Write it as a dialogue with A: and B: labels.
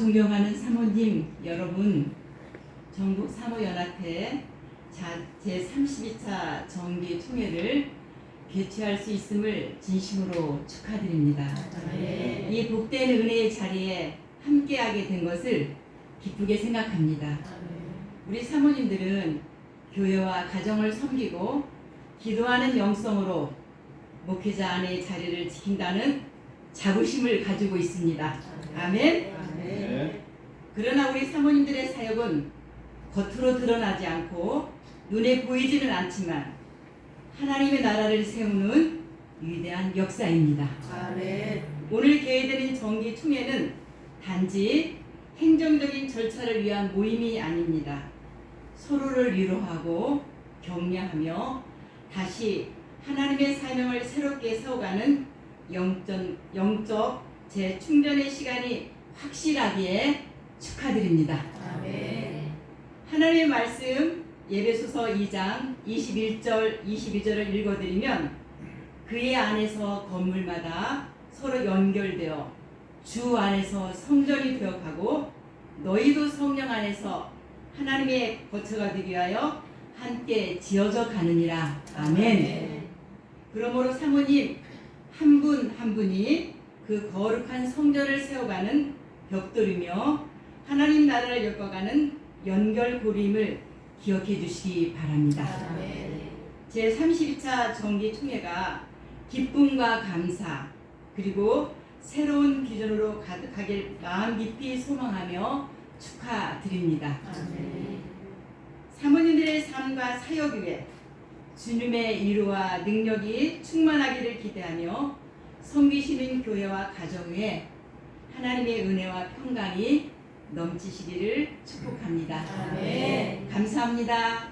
A: 존경하는 사모님 여러분, 전국 사모연합회 제32차 정기 총회를 개최할 수 있음을 진심으로 축하드립니다.
B: 아멘.
A: 이 복된 은혜의 자리에 함께하게 된 것을 기쁘게 생각합니다. 우리 사모님들은 교회와 가정을 섬기고 기도하는 영성으로 목회자 안의 자리를 지킨다는 자부심을 가지고 있습니다. 아멘.
B: 아멘.
A: 그러나 우리 사모님들의 사역은 겉으로 드러나지 않고 눈에 보이지는 않지만 하나님의 나라를 세우는 위대한 역사입니다.
B: 아멘.
A: 오늘 개회되는 정기 총회는 단지 행정적인 절차를 위한 모임이 아닙니다. 서로를 위로하고 격려하며 다시 하나님의 사명을 새롭게 세워가는 영전, 영적 재충전의 시간이 확실하기에 축하드립니다.
B: 아멘.
A: 하나님의 말씀 예배소서 2장 21절 22절을 읽어드리면 그의 안에서 건물마다 서로 연결되어 주 안에서 성전이 되어가고 너희도 성령 안에서 하나님의 거처가 되기 위하여 함께 지어져 가느니라 아멘. 그러므로 사모님 한분한 분이 그 거룩한 성전을 세워가는 벽돌이며 하나님 나라를 엮어가는 연결고리임을 기억해 주시기 바랍니다.
B: 아멘.
A: 제 32차 정기 총회가 기쁨과 감사 그리고 새로운 기준으로 가득하길 마음 깊이 소망하며 축하드립니다.
B: 아멘.
A: 사모님들의 삶과 사역 위에 주님의 위로와 능력이 충만하기를 기대하며 섬기시는 교회와 가정 위에 하나님의 은혜와 평강이 넘치시기를 축복합니다.
B: 아멘.
A: 감사합니다.